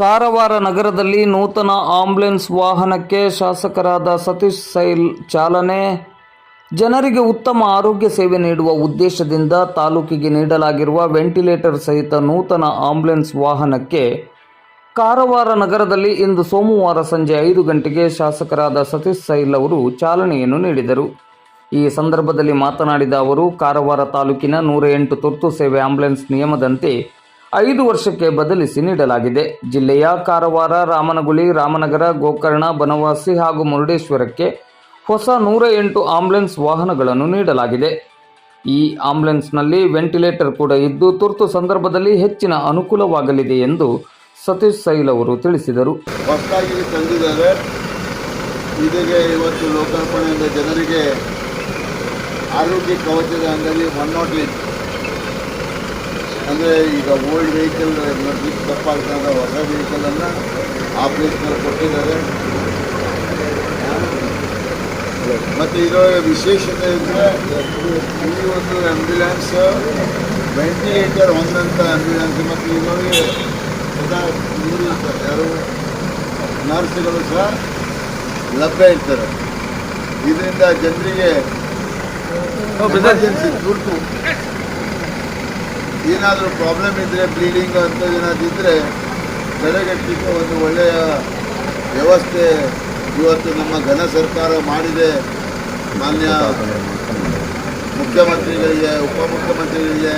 ಕಾರವಾರ ನಗರದಲ್ಲಿ ನೂತನ ಆಂಬ್ಯುಲೆನ್ಸ್ ವಾಹನಕ್ಕೆ ಶಾಸಕರಾದ ಸತೀಶ್ ಸೈಲ್ ಚಾಲನೆ. ಜನರಿಗೆ ಉತ್ತಮ ಆರೋಗ್ಯ ಸೇವೆ ನೀಡುವ ಉದ್ದೇಶದಿಂದ ತಾಲೂಕಿಗೆ ನೀಡಲಾಗಿರುವ ವೆಂಟಿಲೇಟರ್ ಸಹಿತ ನೂತನ ಆಂಬ್ಯುಲೆನ್ಸ್ ವಾಹನಕ್ಕೆ ಕಾರವಾರ ನಗರದಲ್ಲಿ ಇಂದು ಸೋಮವಾರ ಸಂಜೆ ಐದು ಗಂಟೆಗೆ ಶಾಸಕರಾದ ಸತೀಶ್ ಸೈಲ್ ಅವರು ಚಾಲನೆಯನ್ನು ನೀಡಿದರು. ಈ ಸಂದರ್ಭದಲ್ಲಿ ಮಾತನಾಡಿದ ಅವರು, ಕಾರವಾರ ತಾಲೂಕಿನ ನೂರ ಎಂಟು ತುರ್ತು ಸೇವೆ ಆಂಬ್ಯುಲೆನ್ಸ್ ನಿಯಮದಂತೆ ಐದು ವರ್ಷಕ್ಕೆ ಬದಲಿಸಿ ನೀಡಲಾಗಿದೆ. ಜಿಲ್ಲೆಯ ಕಾರವಾರ, ರಾಮನಗುಳಿ, ರಾಮನಗರ, ಗೋಕರ್ಣ, ಬನವಾಸಿ ಹಾಗೂ ಮುರುಡೇಶ್ವರಕ್ಕೆ ಹೊಸ ನೂರ ಎಂಟು ಆಂಬ್ಯುಲೆನ್ಸ್ ವಾಹನಗಳನ್ನು ನೀಡಲಾಗಿದೆ. ಈ ಆಂಬ್ಯುಲೆನ್ಸ್ನಲ್ಲಿ ವೆಂಟಿಲೇಟರ್ ಕೂಡ ಇದ್ದು, ತುರ್ತು ಸಂದರ್ಭದಲ್ಲಿ ಹೆಚ್ಚಿನ ಅನುಕೂಲವಾಗಲಿದೆ ಎಂದು ಸತೀಶ್ ಸೈಲ್ ಅವರು ತಿಳಿಸಿದರು. ಹೊಸದಾಗಿ ಇವತ್ತು ಲೋಕಾರ್ಪಣೆಯಿಂದ ಜನರಿಗೆ ಆರೋಗ್ಯ ಕವಚದ ಅಂಗಡಿ ಒನ್ ನಾಟ್ ಅಂದರೆ ಈಗ ಓಲ್ಡ್ ವೆಹಿಕಲ್ ಮೊದಲಿಗೆ ತಪ್ಪಾಗ್ತದೆ ಹೊಸ ವೆಹಿಕಲನ್ನು ಆಪರೇಷನಲ್ಲಿ ಕೊಟ್ಟಿದ್ದಾರೆ. ಮತ್ತು ಇದರ ವಿಶೇಷತೆ ಅಂದರೆ ಈ ಒಂದು ಆ್ಯಂಬ್ಯುಲೆನ್ಸ್ ವೆಂಟಿಲೇಟರ್ ಹೊಂದಂಥ ಆ್ಯಂಬ್ಯುಲೆನ್ಸ್ ಮತ್ತು ಇದರಲ್ಲಿ ಸದಾ ಯಾರು? ನರ್ಸ್ಗಳು ಸಹ ಲಭ್ಯ ಇರ್ತಾರೆ. ಇದರಿಂದ ಜನರಿಗೆ ಎಮರ್ಜೆನ್ಸಿ ತುರ್ತು. ಏನಾದರೂ ಪ್ರಾಬ್ಲಮ್ ಇದ್ದರೆ ಬ್ಲೀಡಿಂಗ್ ಅಂತ ಏನಾದಿದ್ದರೆ ತಡೆಗಟ್ಟಲಿಕ್ಕೆ ಒಂದು ಒಳ್ಳೆಯ ವ್ಯವಸ್ಥೆ ಇವತ್ತು ನಮ್ಮ ಘನ ಸರ್ಕಾರ ಮಾಡಿದೆ. ಮಾನ್ಯ ಮುಖ್ಯಮಂತ್ರಿಗಳಿಗೆ, ಉಪಮುಖ್ಯಮಂತ್ರಿಗಳಿಗೆ,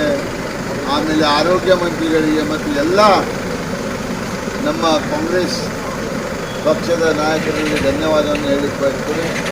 ಆಮೇಲೆ ಆರೋಗ್ಯ ಮಂತ್ರಿಗಳಿಗೆ ಮತ್ತು ಎಲ್ಲ ನಮ್ಮ ಕಾಂಗ್ರೆಸ್ ಪಕ್ಷದ ನಾಯಕರಿಗೆ ಧನ್ಯವಾದವನ್ನು ಹೇಳಿಕೊಳ್ತೇನೆ